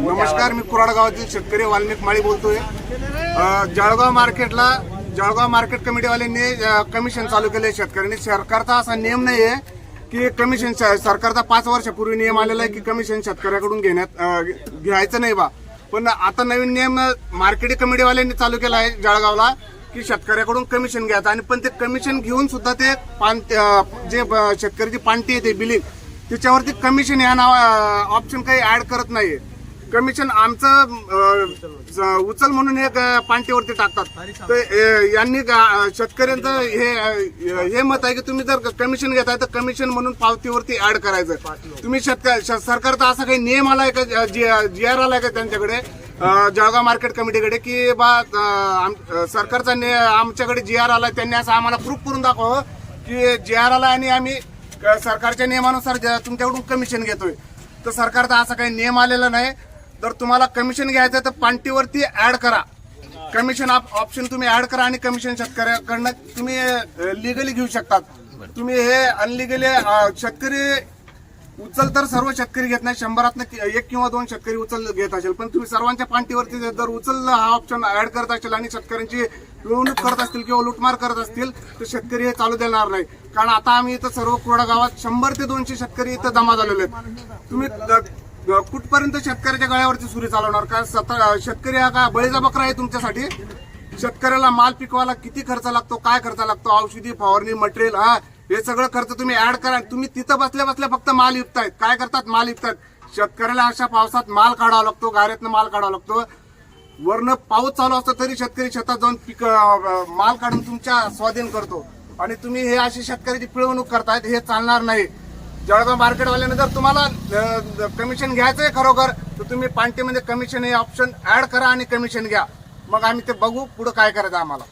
नमस्कार मी कुराडगावातील शेतकरी वाल्मिक माळी बोलतोय. जळगाव मार्केटला जळगाव मार्केट कमिटीवाल्यांनी कमिशन चालू केले शेतकऱ्यांनी. सरकारचा असा नियम नाही आहे की कमिशन सरकारचा पाच वर्षापूर्वी नियम आलेला आहे की कमिशन शेतकऱ्याकडून घेण्यात घ्यायचं नाही बा. पण आता नवीन नियम मार्केट कमिटीवाल्यांनी चालू केला आहे जळगावला की शेतकऱ्याकडून कमिशन घ्यायचं. आणि पण ते कमिशन घेऊन सुद्धा ते पान अ, जे ब- शेतकऱ्याची पानटी येते बिलिंग त्याच्यावरती कमिशन या नाव ऑप्शन काही ऍड करत नाहीये. कमिशन आमचं उचल म्हणून एक पांटीवरती टाकतात. तर यांनी शेतकऱ्यांचं हे हे मत आहे की तुम्ही जर कमिशन घेताय तर कमिशन म्हणून पावतीवरती ऍड करायचं. तुम्ही शेतकरी श- सरकारचा असा काही नियम आलाय का जी आर आलाय का त्यांच्याकडे? जळगाव मार्केट कमिटीकडे की बा आम- सरकारचा आमच्याकडे जी आर आलाय त्यांनी असं आम्हाला प्रूफ करून दाखवावं की जी आर आलाय आणि आम्ही सरकारच्या नियमानुसार तुमच्याकडून कमिशन घेतोय. तर सरकारचा असा काही नियम आलेला नाही. तर तुम्हाला कमिशन घ्यायचं तर पांटीवरती ऍड करा. कमिशन ऑप्शन तुम्ही ऍड करा आणि कमिशन शेतकऱ्याकडनं तुम्ही लिगली घेऊ शकतात. तुम्ही हे अनलिगली शेतकरी उचल तर सर्व शेतकरी घेत नाही. शंभरात एक किंवा दोन शेतकरी उचल घेत असेल. पण तुम्ही सर्वांच्या पांठीवरती जर उचल हा ऑप्शन ऍड करत असेल आणि शेतकऱ्यांची पिळवणूक करत असतील किंवा लुटमार करत असतील तर शेतकरी हे चालू देणार नाही. कारण आता आम्ही इथं सर्व कोडा गावात शंभर ते दोनशे शेतकरी इथं जमा झालेले आहेत. तुम्ही कुठपर्यंत शेतकऱ्याच्या गळ्यावरती सुरी चालवणार? का सतरा शेतकरी हा का बळीचा बकरा आहे तुमच्यासाठी? शेतकऱ्याला माल पिकवायला किती खर्च लागतो? काय खर्च लागतो? औषधी फवारणी मटेरियल हा हे सगळं खर्च तुम्ही ऍड करा तुम्ही तिथं बसल्या बसल्या फक्त माल विकतायत. काय करतात? माल विकतात. शेतकऱ्याला अशा पावसात माल काढावा लागतो गाऱ्यातनं माल काढावा लागतो. वरनं पाऊस चालू असतो तरी शेतकरी शेतात जाऊन पिक माल काढून तुमच्या स्वाधीन करतो. आणि तुम्ही हे अशी शेतकऱ्याची पिळवणूक करतायत हे चालणार नाही. जळगाव मार्केटवाल्याने जर तुम्हाला कमिशन घ्यायचं आहे खरोखर तर तुम्ही पांटीमध्ये कमिशन हे ऑप्शन ऍड करा आणि कमिशन घ्या. मग आम्ही ते बघू पुढं काय करायचं आम्हाला.